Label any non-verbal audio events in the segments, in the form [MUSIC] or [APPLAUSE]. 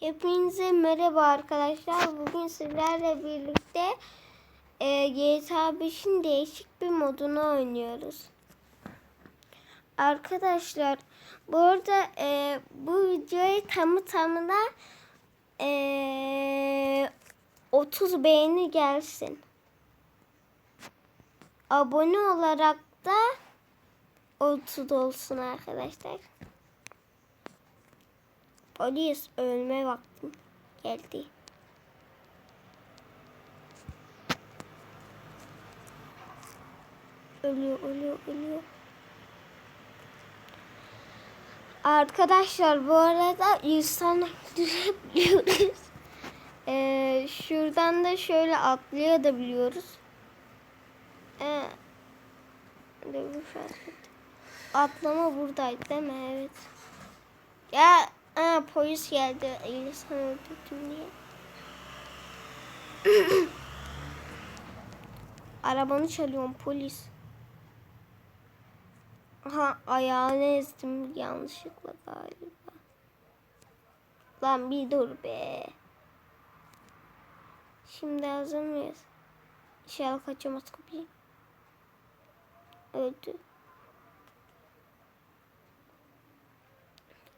Hepinize merhaba arkadaşlar. Bugün sizlerle birlikte e, GTA 5'in değişik bir modunu oynuyoruz. Arkadaşlar bu arada e, bu videoyu tamı tamına e, 30 beğeni gelsin. Abone olarak da 30 olsun arkadaşlar. Polis ölme vaktim geldi. Ölüyor, ölüyor, ölüyor. Arkadaşlar bu arada insan öldürebiliyoruz. Ee, şuradan da şöyle atlayabiliyoruz. Ee. Atlama buradaydı değil mi? Evet. Ya aa, polis geldi. İnsan öldürdüm diye. [CLEARS THROAT] Arabanı çalıyorum polis. Aha ayağını ezdim yanlışlıkla galiba. Lan bir dur be. Şimdi hazır mıyız? İnşallah kaçamaz kapıyı. Öldü.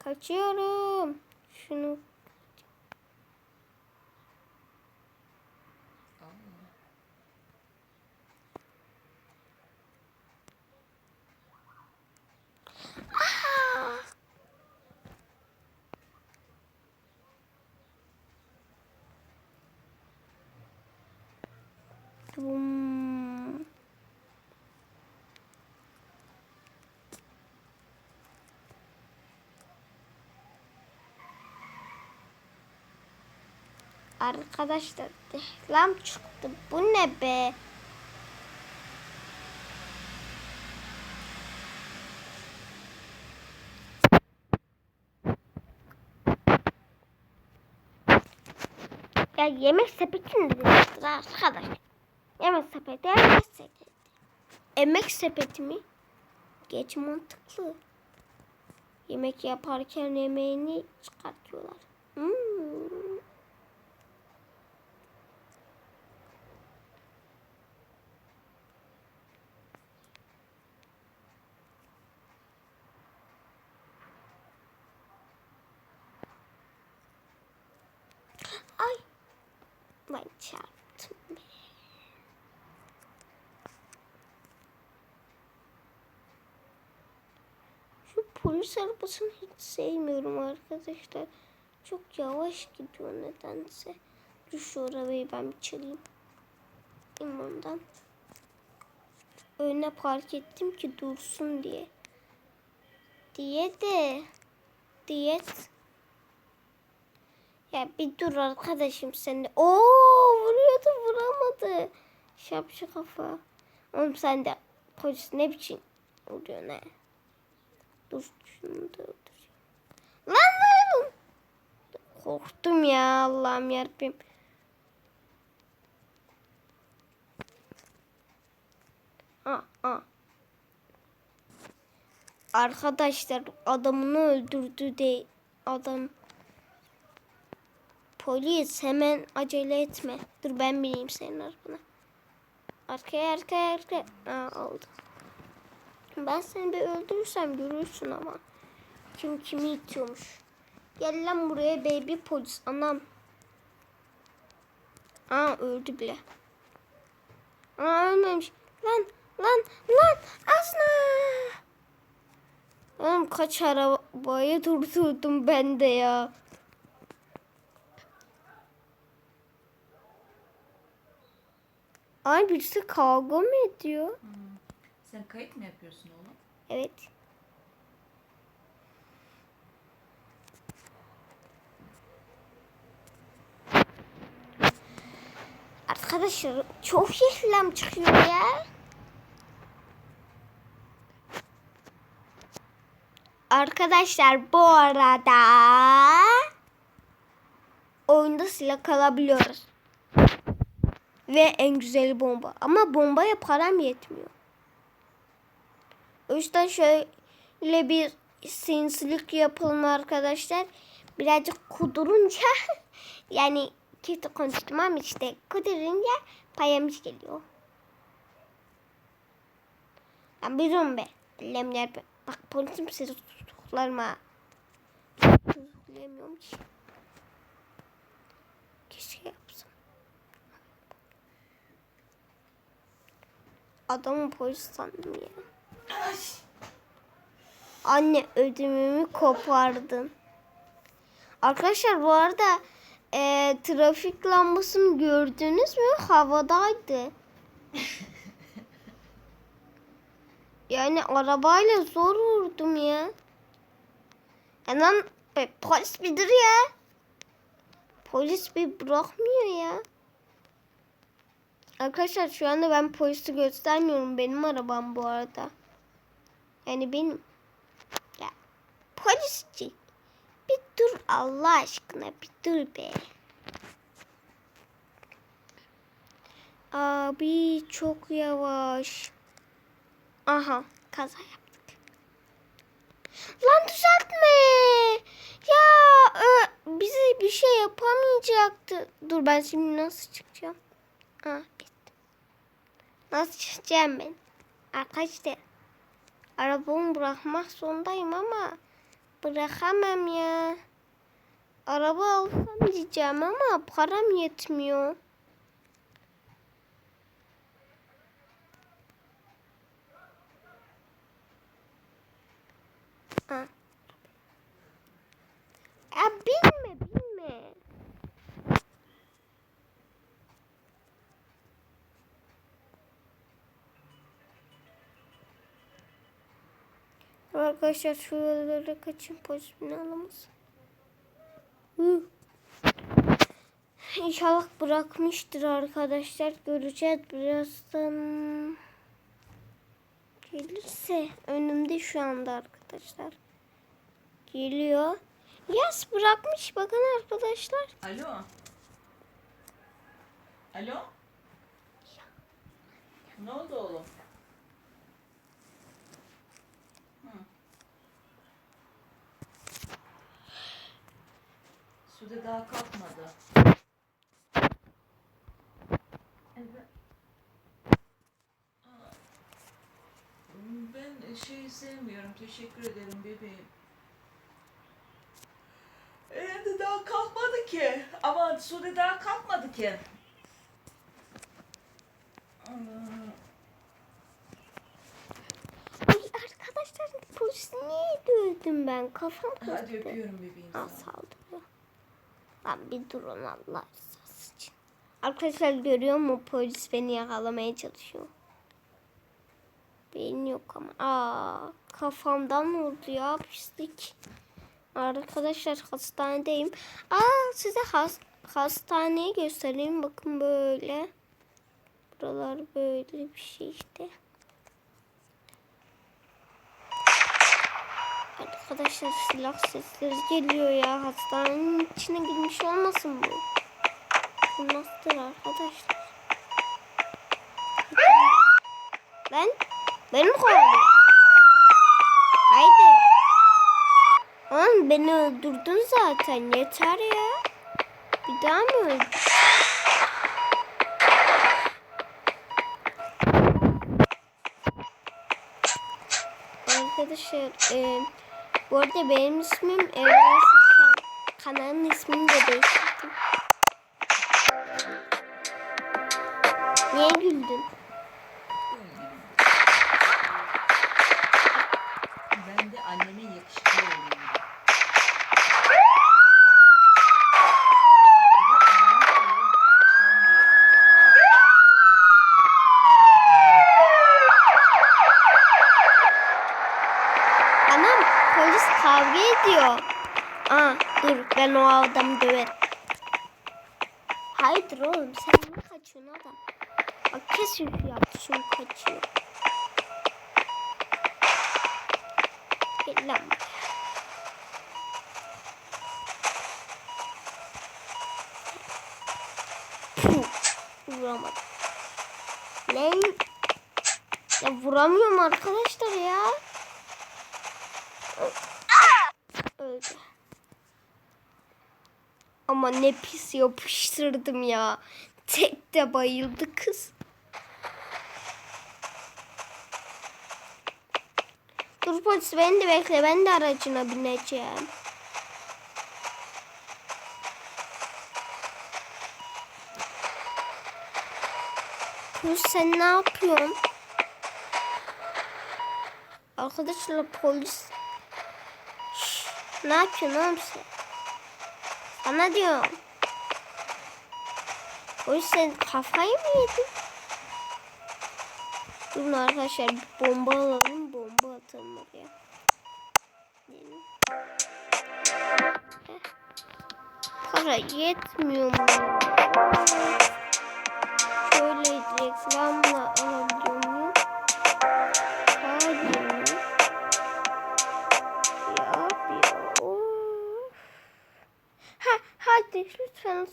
Kaçıyorum. Şunu Aa! Bum. Arkadaşlar reklam çıktı. Bu ne be? Ya yemek sepetinde demiştir arkadaş. Yemek sepeti, yemek sepeti. Emek sepeti mi? Geç mantıklı. Yemek yaparken yemeğini çıkartıyorlar. Hmm. Ay. Ben çarptım be. Şu arabasını hiç sevmiyorum arkadaşlar. Çok yavaş gidiyor nedense. Dur şu arabayı ben bir çalayım. İmandan. Önüne park ettim ki dursun diye. Diye de. Diyet. Ya bir dur arkadaşım sen de. Oo vuruyordu vuramadı. Şapşı kafa. Oğlum sen de polis ne biçim vuruyor ne? Dur şunu da öldüreyim. Lan lan. Korktum ya Allah'ım yarabbim. Aa, aa. Arkadaşlar adamını öldürdü de adam Polis hemen acele etme. Dur ben bineyim senin arabana. Arkaya arkaya arkaya. Aa oldu. Ben seni bir öldürürsem görürsün ama. Kim kimi itiyormuş. Gel lan buraya baby polis anam. Aa öldü bile. Aa ölmemiş. Lan lan lan asna. Oğlum kaç arabayı durdurdum ben de ya. Ay birisi kavga mı ediyor? Sen kayıt mı yapıyorsun oğlum? Evet. Arkadaşlar çok reklam çıkıyor ya. Arkadaşlar bu arada oyunda silah kalabiliyoruz. Ve en güzeli bomba. Ama bombaya param yetmiyor. O yüzden şöyle bir sinsilik yapalım arkadaşlar. birazcık kudurunca [LAUGHS] yani kötü konuştum işte kudurunca payamış geliyor. Ben biliyorum be. Lemler be. Bak polisim sizi tutuklarım ha. Tutuklayamıyorum ki. Keşke yapsam. Adamı polis sandım ya. Anne ödümümü kopardın. Arkadaşlar bu arada e, trafik lambasını gördünüz mü? Havadaydı. [LAUGHS] yani arabayla zor vurdum ya. Hemen be, polis bir dur ya. Polis bir bırakmıyor ya. Arkadaşlar şu anda ben polisi göstermiyorum. Benim arabam bu arada. Yani benim. Ya polisçi. Bir dur Allah aşkına bir dur be. Abi çok yavaş. Aha kaza yaptık. Lan düzeltme. Ya ö, bize bir şey yapamayacaktı. Dur ben şimdi nasıl çıkacağım? Ah gittim. Nasıl çıkacağım ben? Arkadaşlar arabamı bırakmak zorundayım ama bırakamam ya. Araba alsam diyeceğim ama param yetmiyor. Ha. Ya binme Arkadaşlar şuralara kaçın polis beni alamaz. İnşallah bırakmıştır arkadaşlar. Göreceğiz birazdan. Gelirse önümde şu anda arkadaşlar. Geliyor. Yas bırakmış bakın arkadaşlar. Alo. Alo. Ne oldu oğlum? Sude daha kalkmadı. Evet. Ben şeyi sevmiyorum. Teşekkür ederim bebeğim. Ee, daha kalkmadı ki. Ama Sude daha kalkmadı ki. Ay arkadaşlar polis niye dövdüm ben? Kafam Hadi kırdı. öpüyorum bebeğim Al sana. saldırıyor. Lan bir durun Allah rızası için. Arkadaşlar görüyor mu polis beni yakalamaya çalışıyor. Beyin yok ama. Aa, kafamdan vurdu ya pislik. Arkadaşlar hastanedeyim. Aa size has hastaneyi göstereyim. Bakın böyle. Buralar böyle bir şey işte. Arkadaşlar silah sesleri geliyor ya. Hastanenin içine girmiş olmasın bu? Bu nasıldır arkadaşlar? Ben? Beni mi kovalıyor? Haydi. Lan beni öldürdün zaten. Yeter ya. Bir daha mı öldün? Arkadaşlar e, bu arada benim ismim Evren. Kanalın ismini de değiştirdim. Niye güldün? Polis kavga ediyor. Aa dur ben o adamı döverim. Haydır oğlum sen ne kaçıyorsun adam? Bak kes yükü yaptı şimdi kaçıyor. Gel lan. Vuramadım. Lan. Ya vuramıyorum arkadaşlar ya. Öldü. Ama ne pis yapıştırdım ya. Tek de bayıldı kız. Dur polis beni de bekle. Ben de aracına bineceğim. Polis sen ne yapıyorsun? Arkadaşlar polis. Şşş, ne yapıyorsun oğlum sen? Sana diyorum. Polis sen kafayı mı yedin? Durun arkadaşlar bir bomba alalım. Bomba atalım oraya. Para yetmiyor mu? Şöyle reklamla alabiliyor muyum? Lütfen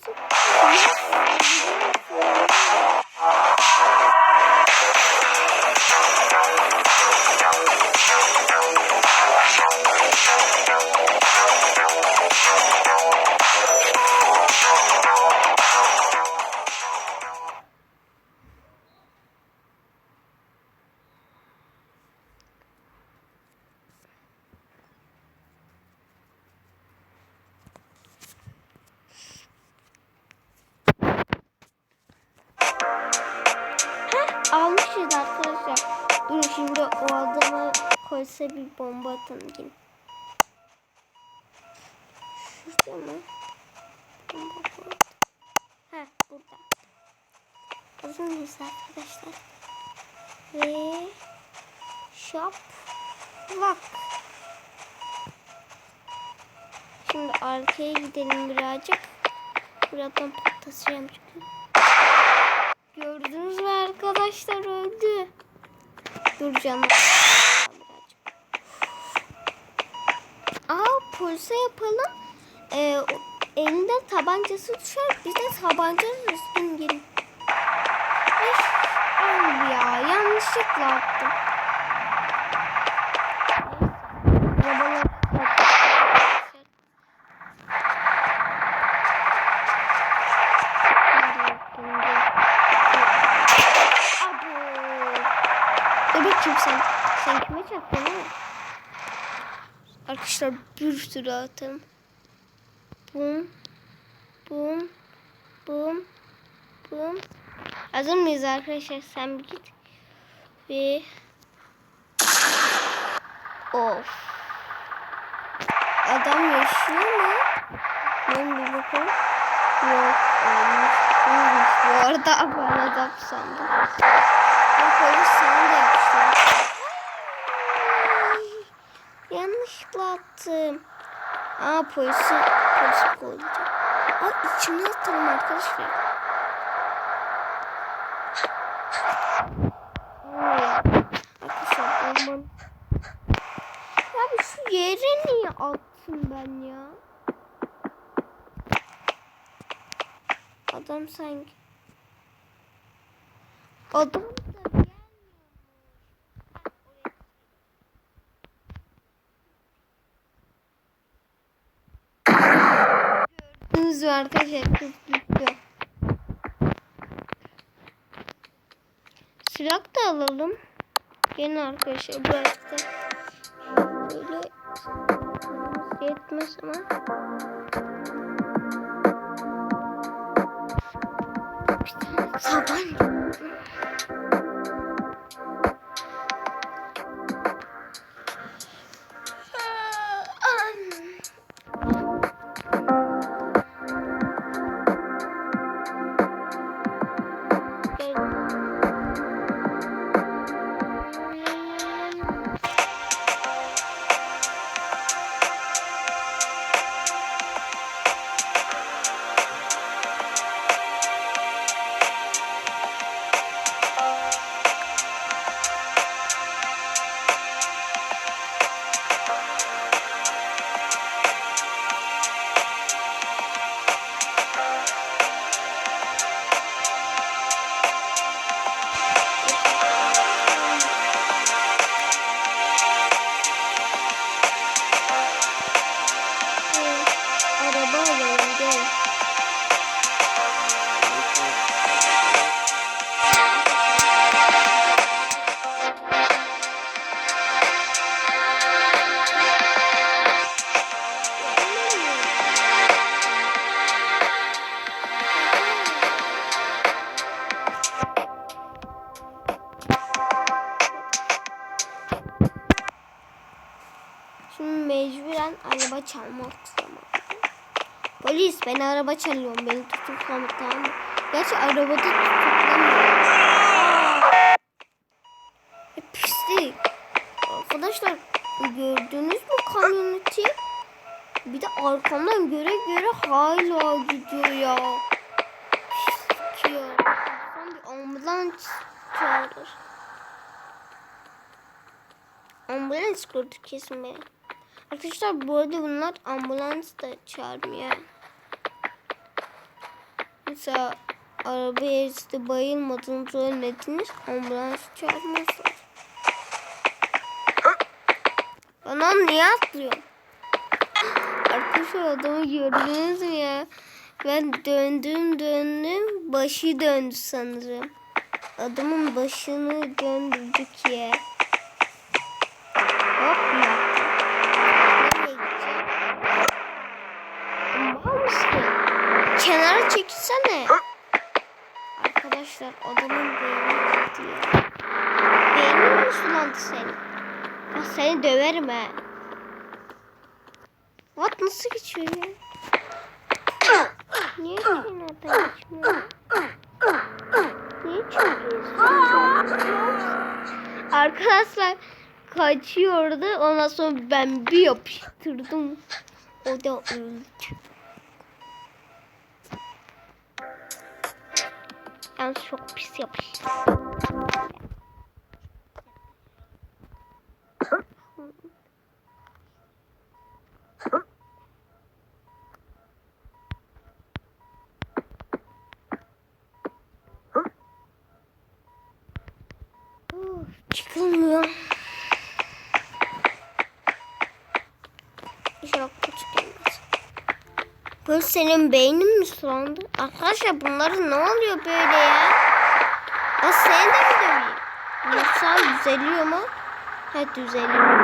Hazır mıyız arkadaşlar? Ve shop lock. Şimdi arkaya gidelim birazcık. Buradan patlatacağım çünkü. Gördünüz mü arkadaşlar öldü. Dur canım. Aa polise yapalım. Ee, elinde tabancası düşer. Biz de tabancanın üstüne gelin. Ay, ay ya yanlışlıkla attım. Dur bakayım sen. Sen kime çarptın ha? Arkadaşlar bir sürü atım. Bum. Bum. Bum. Bum. Hazır mıyız arkadaşlar? Sen bir git. Ve Of. Adam yaşıyor mu? Ben bakalım. Yok. Ölmüş. Ölmüş. Bu arada ben adam sandım. Ben polis sana da. Ay, Yanlışlıkla attım. Aa polisi polisi koyacağım. Aa içine atalım arkadaşlar. Ay, Arkadaşlar aman. Ya bir şu attım ben ya? Adam sanki. Adam da. Gördünüz mü arkadaşlar kız gitti. Silah da alalım. Yeni arkadaşlar birazcık da böyle yetmez ama. Bir çalıyorum. Beni tutuklama tamam mı? Gerçi arabada tutuklamıyor. E, pislik. Arkadaşlar gördünüz mü kamyoneti? Bir de arkamdan göre göre hala gidiyor ya. Pislik ya. Sen bir ambulans çağırır. Ambulans gördü kesin beni. Arkadaşlar bu arada bunlar ambulans da çağırmıyor. Mesela arabaya işte bayılmadınız ölmediniz ambulans çağırmazlar. Anam niye atlıyorsun? Arkadaşlar adamı gördünüz mü ya? Ben döndüm döndüm başı döndü sanırım. Adamın başını döndürdük ya. Kenara çekilsene. Arkadaşlar adamın beyni gitti ya. Beynin mi sulandı senin? Ya seni döverim ha. What nasıl geçiyor ya? Niye kenardan geçmiyor? Niye çekiyorsun? Arkadaşlar kaçıyordu. Ondan sonra ben bir yapıştırdım. O da öldü. Ben çok pis yapıştım. Böyle senin beynin mi sulandı? Arkadaşlar bunların ne oluyor böyle ya? Ya seni de mi döveyim? Yoksa düzeliyor mu? Ha düzeliyor.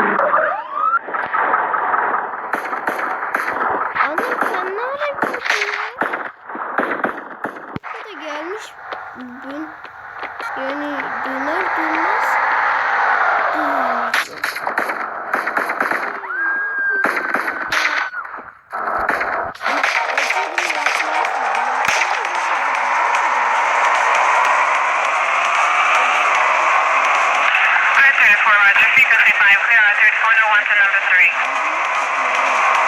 Four, uh, Roger, 355, clear uh, on 3101 to number 3.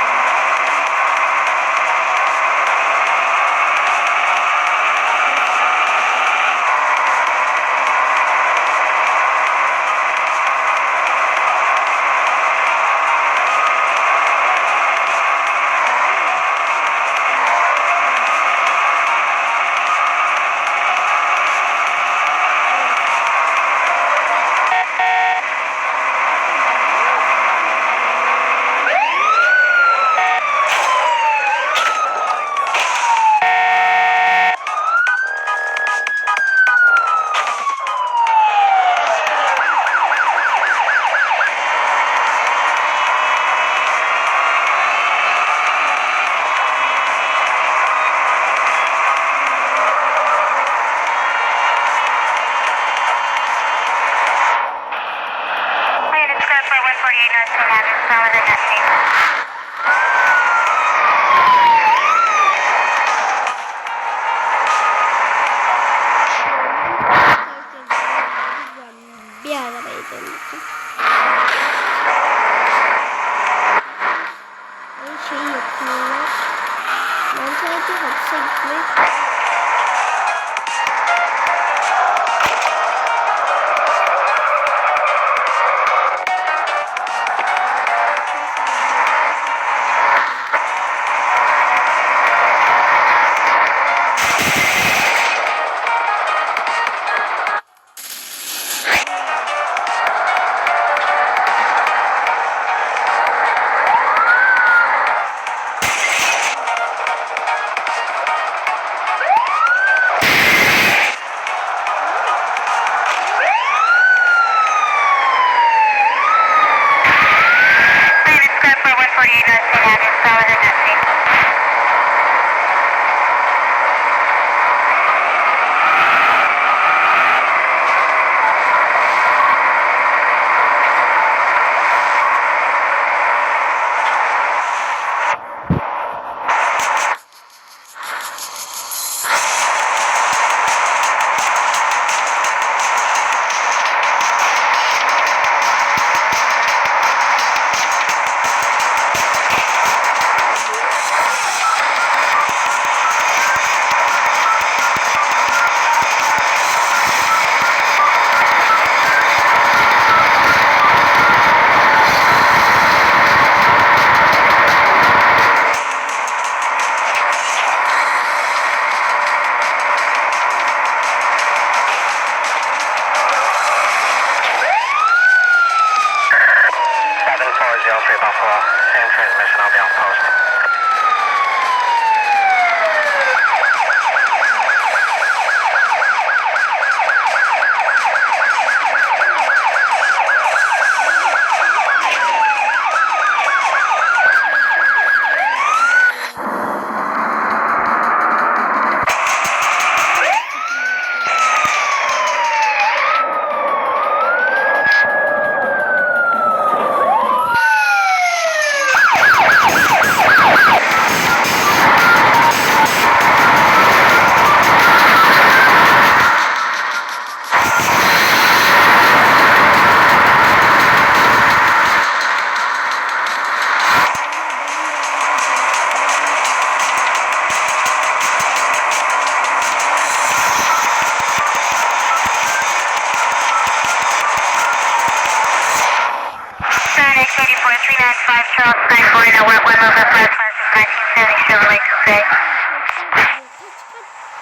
Charles Frank Marina, wet one over 5 1970 Chevrolet Coupe.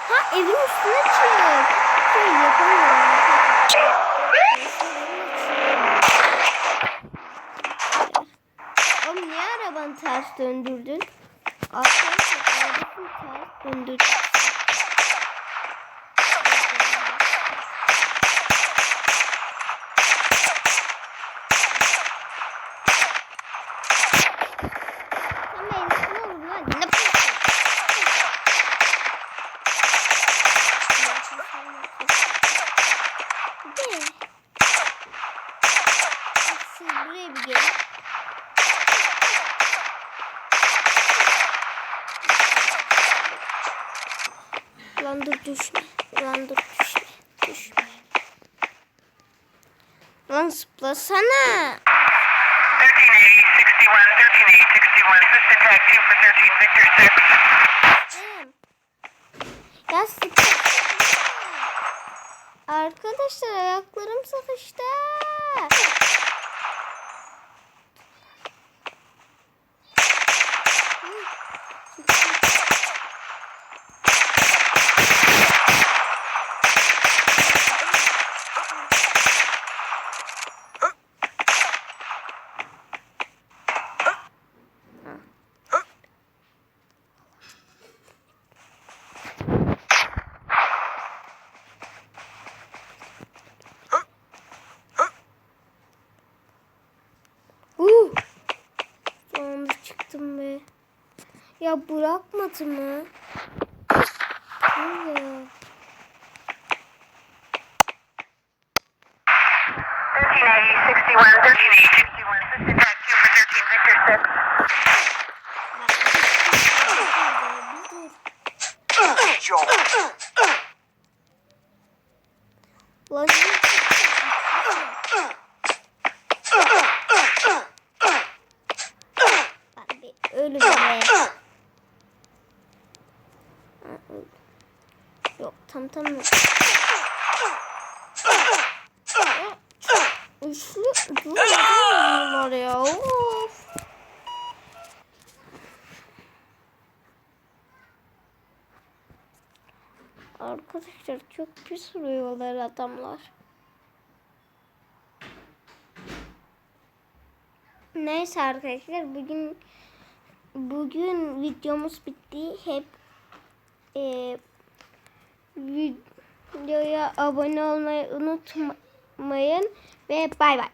Ha evin üstüne çık. Şey yapamıyorum. Oğlum niye arabanı ters döndürdün? Arkadaşlar arabasını ters döndürdün. Sen benim üstüne vurdun lan. Ne yapıyorsun? De. Siz buraya bir gelin. Lan dur düşme. Lan dur düşme. Düşme. Lan zıplasana. 1380, 61, 1380, 61. Assistant tag 2 for 13, Victor 6. Cem. Ya sıkıştı. Arkadaşlar ayaklarım sıkıştı. Bırakmadı mı? Ne ya? 1380, 61, 1380, 61. Assistant tag 2 for 13, Victor 6. Lan Ben bir ölüm be. Ha, öldüm. Yok tam tam Üçlü durmuyorlar ya. Of. Arkadaşlar çok pis vuruyorlar adamlar. Neyse arkadaşlar bugün bugün videomuz bitti. Hep e, videoya abone olmayı unutmayın ve bay bay.